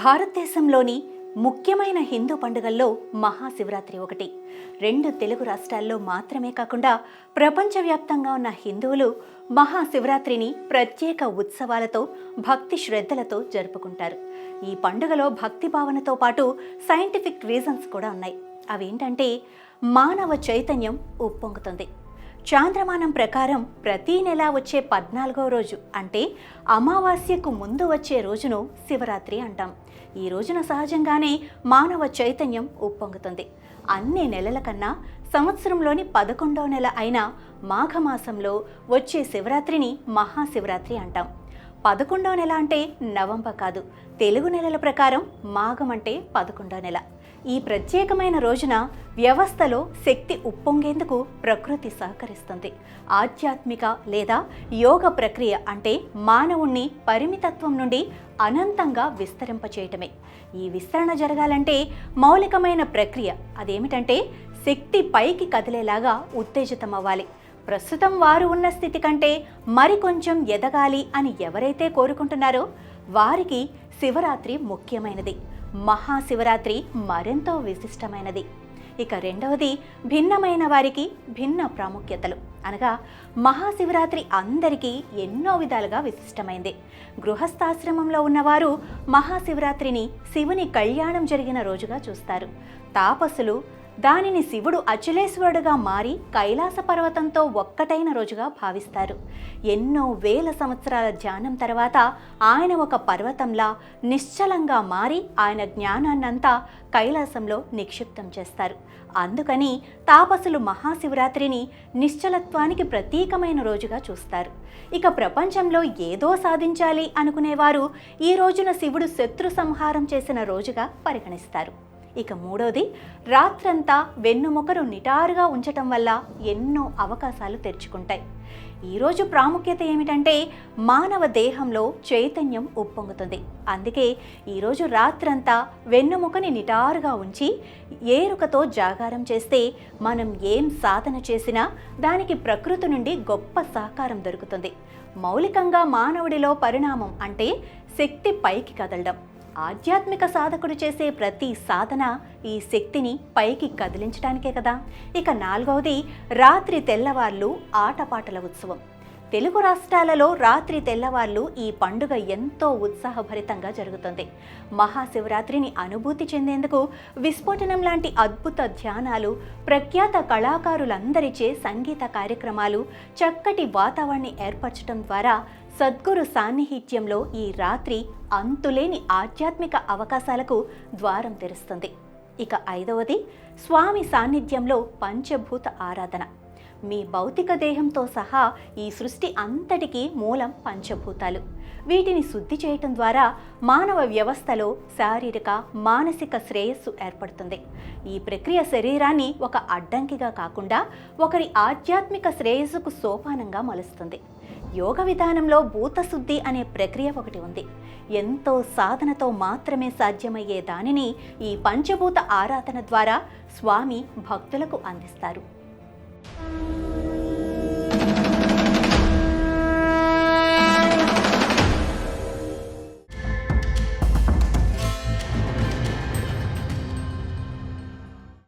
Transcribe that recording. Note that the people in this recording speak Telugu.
భారతదేశంలోని ముఖ్యమైన హిందూ పండుగల్లో మహాశివరాత్రి ఒకటి. రెండు తెలుగు రాష్ట్రాల్లో మాత్రమే కాకుండా ప్రపంచవ్యాప్తంగా ఉన్న హిందువులు మహాశివరాత్రిని ప్రత్యేక ఉత్సవాలతో భక్తి శ్రద్ధలతో జరుపుకుంటారు. ఈ పండుగలో భక్తి భావనతో పాటు సైంటిఫిక్ రీజన్స్ కూడా ఉన్నాయి. అవేంటంటే మానవ చైతన్యం ఉప్పొంగుతుంది. చాంద్రమానం ప్రకారం ప్రతీ నెల వచ్చే పద్నాలుగో రోజు అంటే అమావాస్యకు ముందు వచ్చే రోజును శివరాత్రి అంటాం. ఈ రోజున సహజంగానే మానవ చైతన్యం ఉప్పొంగుతుంది. అన్ని నెలల కన్నా సంవత్సరంలోని పదకొండవ నెల అయిన మాఘమాసంలో వచ్చే శివరాత్రిని మహాశివరాత్రి అంటాం. పదకొండవ నెల అంటే నవంబర్ కాదు తెలుగు నెలల ప్రకారం మాఘం అంటే పదకొండవ నెల. ఈ ప్రత్యేకమైన రోజున వ్యవస్థలో శక్తి ఉప్పొంగేందుకు ప్రకృతి సహకరిస్తుంది. ఆధ్యాత్మిక లేదా యోగ ప్రక్రియ అంటే మానవుణ్ణి పరిమితత్వం నుండి అనంతంగా విస్తరింపచేయటమే. ఈ విస్తరణ జరగాలంటే మౌలికమైన ప్రక్రియ అదేమిటంటే శక్తి పైకి కదిలేలాగా ఉత్తేజితమవ్వాలి. ప్రస్తుతం వారు ఉన్న స్థితి కంటే మరికొంచెం ఎదగాలి అని ఎవరైతే కోరుకుంటున్నారో వారికి శివరాత్రి ముఖ్యమైనది. మహాశివరాత్రి మరెంతో విశిష్టమైనది. ఇక రెండవది భిన్నమైన వారికి భిన్న ప్రాముఖ్యతలు. అనగా మహాశివరాత్రి అందరికీ ఎన్నో విధాలుగా విశిష్టమైంది. గృహస్థాశ్రమంలో ఉన్నవారు మహాశివరాత్రిని శివుని కళ్యాణం జరిగిన రోజుగా చూస్తారు. తాపసులు దానిని శివుడు అచలేశ్వరుడుగా మారి కైలాస పర్వతంతో ఒక్కటైన రోజుగా భావిస్తారు. ఎన్నో వేల సంవత్సరాల ధ్యానం తర్వాత ఆయన ఒక పర్వతంలా నిశ్చలంగా మారి ఆయన జ్ఞానాన్నంతా కైలాసంలో నిక్షిప్తం చేస్తారు. అందుకని తాపసులు మహాశివరాత్రిని నిశ్చలత్వానికి ప్రతీకమైన రోజుగా చూస్తారు. ఇక ప్రపంచంలో ఏదో సాధించాలి అనుకునేవారు ఈ రోజున శివుడు శత్రు సంహారం చేసిన రోజుగా పరిగణిస్తారు. ఇక మూడోది రాత్రంతా వెన్నుముకను నిటారుగా ఉంచటం వల్ల ఎన్నో అవకాశాలు తెరుచుకుంటాయి. ఈరోజు ప్రాముఖ్యత ఏమిటంటే మానవ దేహంలో చైతన్యం ఉప్పొంగుతుంది. అందుకే ఈరోజు రాత్రంతా వెన్నుముకని నిటారుగా ఉంచి ఏరుకతో జాగారం చేస్తే మనం ఏం సాధన చేసినా దానికి ప్రకృతి నుండి గొప్ప సహకారం దొరుకుతుంది. మౌలికంగా మానవుడిలో పరిణామం అంటే శక్తి పైకి కదలడం. ఆధ్యాత్మిక సాధకుడు చేసే ప్రతి సాధన ఈ శక్తిని పైకి కదిలించడానికే కదా. ఇక నాలుగవది రాత్రి తెల్లవార్లు ఆటపాటల ఉత్సవం. తెలుగు రాష్ట్రాలలో రాత్రి తెల్లవార్లు ఈ పండుగ ఎంతో ఉత్సాహభరితంగా జరుగుతుంది. మహాశివరాత్రిని అనుభూతి చెందేందుకు విస్ఫోటనం లాంటి అద్భుత ధ్యానాలు ప్రఖ్యాత కళాకారులందరిచే సంగీత కార్యక్రమాలు చక్కటి వాతావరణాన్ని ఏర్పరచడం ద్వారా సద్గురు సాన్నిహిత్యంలో ఈ రాత్రి అంతులేని ఆధ్యాత్మిక అవకాశాలకు ద్వారం తెరుస్తుంది. ఇక ఐదవది స్వామి సాన్నిధ్యంలో పంచభూత ఆరాధన. మీ భౌతిక దేహంతో సహా ఈ సృష్టి అంతటికీ మూలం పంచభూతాలు. వీటిని శుద్ధి చేయటం ద్వారా మానవ వ్యవస్థలో శారీరక మానసిక శ్రేయస్సు ఏర్పడుతుంది. ఈ ప్రక్రియ శరీరాన్ని ఒక అడ్డంకిగా కాకుండా ఒకరి ఆధ్యాత్మిక శ్రేయస్సుకు సోపానంగా మలుస్తుంది. యోగ విధానంలో భూతశుద్ధి అనే ప్రక్రియ ఒకటి ఉంది. ఎంతో సాధనతో మాత్రమే సాధ్యమయ్యే దానిని ఈ పంచభూత ఆరాధన ద్వారా స్వామి భక్తులకు అందిస్తారు.